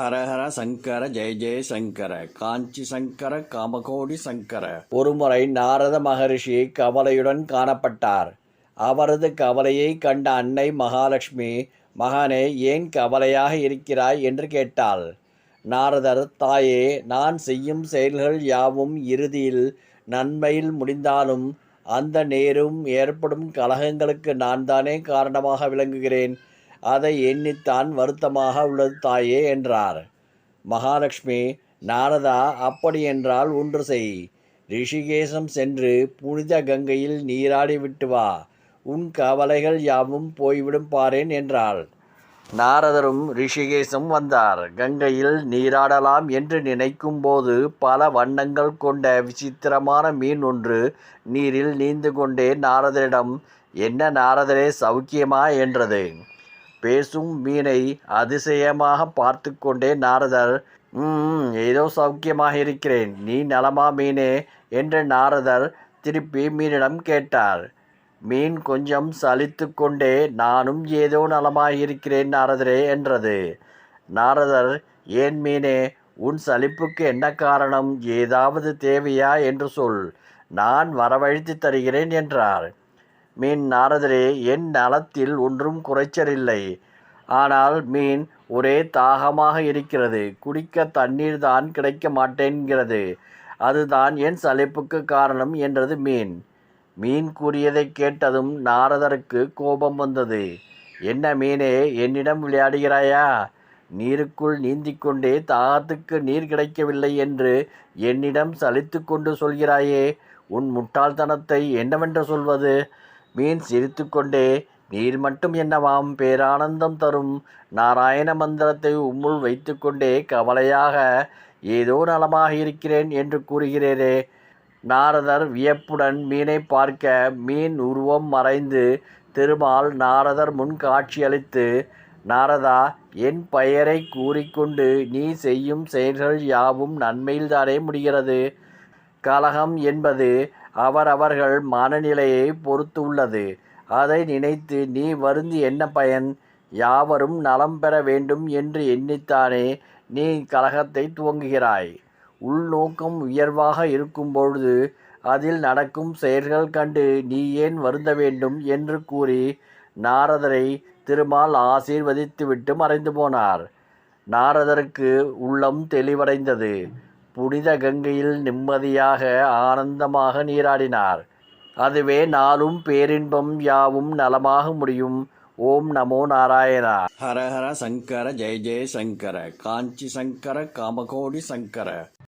ஹரஹர சங்கர ஜெய ஜெய சங்கர காஞ்சி சங்கர காமகோடி சங்கர. ஒருமுறை நாரத மகரிஷி கவலையுடன் காணப்பட்டார். அவரது கவலையை கண்ட அன்னை மகாலட்சுமி மகனே ஏன் கவலையாக இருக்கிறாய்? என்று கேட்டாள். நாரதர் தாயே நான் செய்யும் செயல்கள் யாவும் இறுதியில் நன்மையில் முடிந்தாலும் அந்த நேரும் ஏற்படும் கலகங்களுக்கு நான் தானே காரணமாக விளங்குகிறேன். அதை எண்ணித்தான் வருத்தமாக உள்ளது தாயே என்றார். மகாலட்சுமி நாரதா அப்படி என்றால் ஒன்று செய். ரிஷிகேசம் சென்று புனித கங்கையில் நீராடி விட்டு வா. உன் கவலைகள் யாவும் போய்விடும் பாரேன் என்றாள். நாரதரும் ரிஷிகேசம் வந்தார். கங்கையில் நீராடலாம் என்று நினைக்கும் போது பல வண்ணங்கள் கொண்ட விசித்திரமான மீன் ஒன்று நீரில் நீந்து கொண்டே நாரதரிடம் என்ன நாரதரே சௌக்கியமா? என்றது. பேசும் மீனை அதிசயமாக பார்த்து கொண்டே நாரதர் ம் ஏதோ சௌக்கியமாக இருக்கிறேன். நீ நலமா மீனே? என்று நாரதர் திருப்பி மீனிடம் கேட்டார். மீன் கொஞ்சம் சலித்து கொண்டே நானும் ஏதோ நலமாக இருக்கிறேன் நாரதரே என்றது. நாரதர் ஏன் மீனே? உன் சலிப்புக்கு என்ன காரணம்? ஏதாவது தேவையா? என்று சொல். நான் வரவழைத்து தருகிறேன் என்றார். மீன் நாரதரே என் நலத்தில் ஒன்றும் குறைச்சலில்லை. ஆனால் மீன் ஒரே தாகமாக இருக்கிறது. குடிக்க தண்ணீர் தான் கிடைக்க மாட்டேன்கிறது. அதுதான் என் சலிப்புக்கு காரணம் என்றது மீன். மீன் கூறியதை கேட்டதும் நாரதருக்கு கோபம் வந்தது. என்ன மீனே என்னிடம் விளையாடுகிறாயா? நீருக்குள் நீந்திக்கொண்டே தாகத்துக்கு நீர் கிடைக்கவில்லை என்று என்னிடம் சலித்து கொண்டு சொல்கிறாயே. உன் முட்டாள்தனத்தை என்னவென்று சொல்வது? மீன் சிரித்துக்கொண்டே நீர் மட்டும் என்னவாம் பேரானந்தம் தரும்? நாராயண மந்திரத்தை உம்முள் வைத்துக்கொண்டே கவலையாக ஏதோ நலமாக இருக்கிறேன் என்று கூறுகிறேரே. நாரதர் வியப்புடன் மீனை பார்க்க மீன் உருவம் மறைந்து திருமால் நாரதர் முன் காட்சியளித்து நாரதா என் பெயரை கூறிக்கொண்டு நீ செய்யும் செயல்கள் யாவும் நன்மையில்தானே முடிகிறது? கலகம் என்பது அவர் அவர்கள் மனநிலையை பொறுத்து உள்ளது அதை நினைத்து நீ வருந்தி என்ன பயன்? யாவரும் நலம் பெற வேண்டும் என்று எண்ணித்தானே நீ கலகத்தை துவங்குகிறாய் உள்நோக்கம் உயர்வாக இருக்கும் பொழுது அதில் நடக்கும் செயல்கள் கண்டு நீ ஏன் வருந்த வேண்டும் என்று கூறி நாரதரை திருமால் ஆசீர்வதித்துவிட்டு மறைந்து போனார். நாரதருக்கு உள்ளம் தெளிவடைந்தது. புனித கங்கையில் நிம்மதியாக ஆனந்தமாக நீராடினார். அதுவே நாளும் பேரின்பம் யாவும் நலமாக முடியும். ஓம் நமோ நாராயணா. ஹரஹர சங்கர ஜெய ஜெய சங்கர காஞ்சி சங்கர காமகோடி சங்கர.